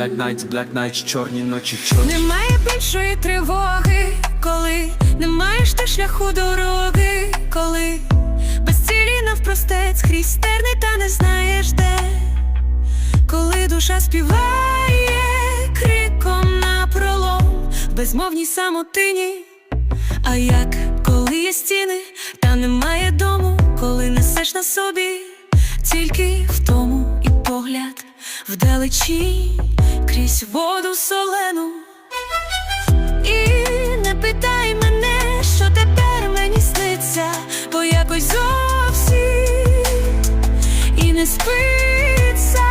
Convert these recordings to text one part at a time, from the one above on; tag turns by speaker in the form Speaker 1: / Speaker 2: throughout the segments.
Speaker 1: Black nights, black nights, чорні ночі, чорні.
Speaker 2: Немає більшої тривоги, коли не маєш ти шляху дороги, коли без цілі навпростець крізь терни та не знаєш де, коли душа співає в безмовній самотині. А як коли є стіни, та немає дому, коли несеш на собі тільки втому і погляд вдалечі крізь воду солену. І не питай мене, що тепер мені сниться, бо якось зовсім і не спиться.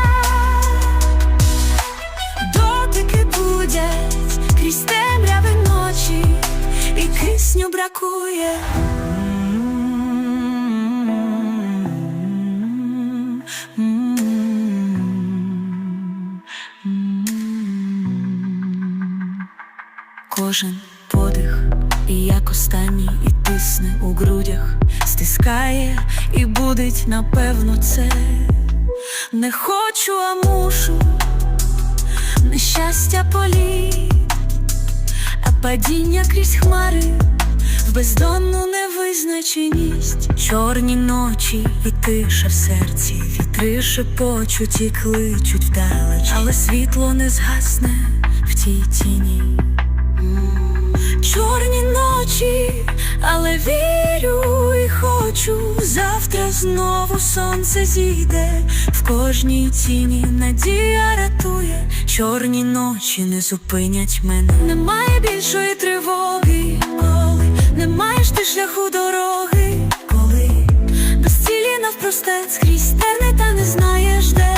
Speaker 2: Дотики будять крізь темряви ночі, і кисню бракує. Кожен подих, і як останній, і тисне у грудях, стискає і будить, напевно, це. Не хочу, а мушу, нещастя політ, а падіння крізь хмари, в бездонну невизначеність, чорні ночі і тиша в серці, вітри шепочуть і кличуть вдалеч, але світло не згасне в тій тіні. Чорні ночі, але вірю і хочу. Завтра знову сонце зійде, в кожній тіні надія рятує. Чорні ночі не зупинять мене. Немає більшої тривоги, коли не маєш ти шляху дороги, коли без цілі навпростець крізь терни та не знаєш де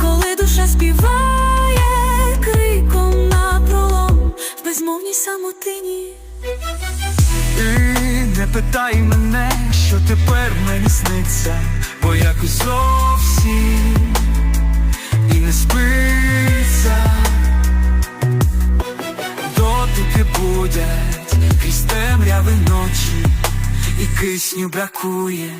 Speaker 2: коли душа співає криком на пролом в безмовній самотині.
Speaker 1: Ти не питай мене, що тепер мені сниться, бо якось зовсім і не спиться. Будять крізь темряви ночі, і кисню бракує.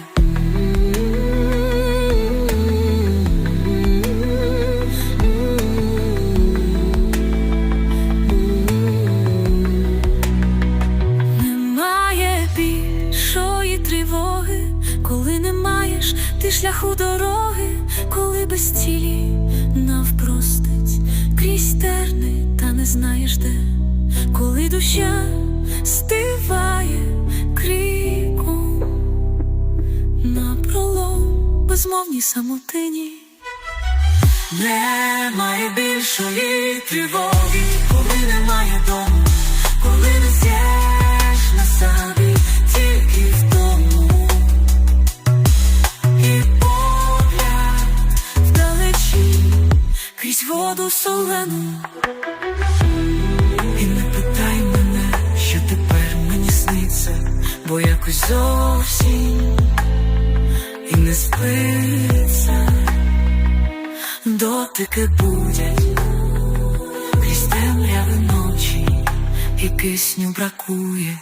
Speaker 2: Немає більшої тривоги, коли не маєш ти шляху дороги, коли без цілі навпростець крізь терни, та не знаєш де, коли душа стиває криком на пролом безмовній самотині.
Speaker 1: Немає більшої тривоги, коли немає дому, коли не з'єш на собі, тільки в тому. І погляд
Speaker 2: вдалечі крізь воду солену.
Speaker 1: Бо якось зовсім і не спиться. Дотики будять крізь темряви ночі, і кисню бракує.